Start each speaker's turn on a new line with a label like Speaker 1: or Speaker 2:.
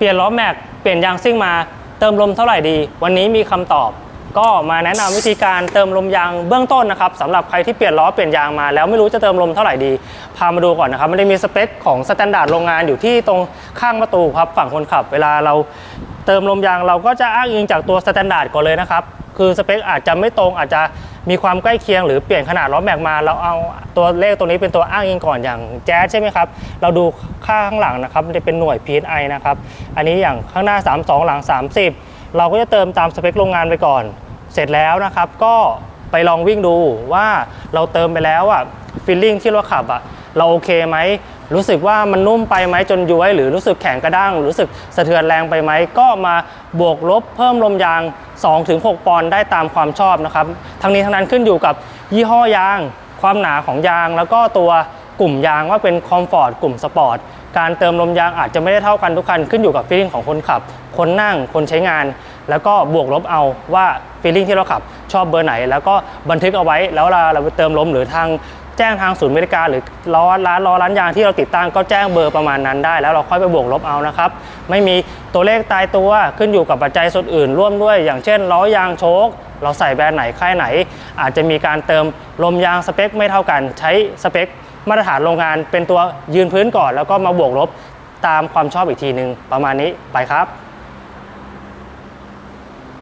Speaker 1: เปลี่ยนล้อแม็ก เปลี่ยนยางซิ่งมาเติมลมเท่าไหร่ดี วันนี้มีคำตอบ ก็มาแนะนำวิธีการเติมลมยางเบื้องต้นนะครับสำหรับใครที่เปลี่ยนล้อเปลี่ยนยางมาแล้วไม่รู้จะเติมลมเท่าไหร่ดี พามาดูก่อนนะครับมันจะมีสเปคของสแตนดาร์ดโรงงานอยู่ที่ตรงข้างประตูครับฝั่งคนขับ เวลาเรา เติมลมยางเราก็จะอ้างอิงจากตัวสแตนดาร์ดก่อนเลยนะครับ คือสเปคอาจจะไม่ตรงอาจจะมีความใกล้เคียงหรือเปลี่ยนขนาดล้อแม็กมา เราเอาตัวเลขตัวนี้เป็นตัวอ้างอิงก่อนอย่างแจ๊สใช่ไหมครับ เราดูค่าข้างหลังนะครับจะเป็นหน่วย PSI นะครับ อันนี้อย่างข้างหน้า 32 หลัง 30 เราก็จะเติมตามสเปคโรงงานไปก่อน เสร็จแล้วนะครับ ก็ไปลองวิ่งดูว่าเราเติมไปแล้วอะฟีลลิ่งที่เราขับอะเราโอเคไหม รู้สึกว่ามันนุ่มไปไหมจนย้วย หรือรู้สึกแข็งกระด้างหรือรู้สึกสะเทือนแรงไปไหม ก็มาบวกลบเพิ่มลมยาง 2-6 ปอนด์ได้ตามความชอบนะครับ ทั้งนี้ทั้งนั้นขึ้นอยู่กับยี่ห้อยาง ความหนาของยาง แล้วก็ตัวกลุ่มยางว่าเป็นคอมฟอร์ตกลุ่มสปอร์ตการเติมลมยางอาจจะไม่ได้เท่ากันทุกคันขึ้นอยู่กับฟีลลิ่งของคนขับ คนนั่งคนใช้งาน แล้วก็บวกลบเอาว่าฟีลลิ่งที่เราขับชอบเบอร์ไหน แล้วก็บันทึกเอาไว้แล้วเราเราไปเติมลมหรือทาง แจ้งทางศูนย์บริการหรือล้อร้านล้อร้านยางที่เราติดตั้งก็แจ้งเบอร์ประมาณนั้นได้ แล้วเราค่อยไปบวกลบเอานะครับไม่มีตัวเลขตายตัวขึ้นอยู่กับปัจจัยส่วนอื่น ร่วมด้วย อย่างเช่นล้อยางโชคเราใส่แบรนด์ไหนค่ายไหน อาจจะมีการเติมลมยางสเปคไม่เท่ากัน ใช้สเปคมาตรฐานโรงงานเป็นตัวยืนพื้นก่อน แล้วก็มาบวกลบตามความชอบอีกทีหนึ่งประมาณนี้ไปครับ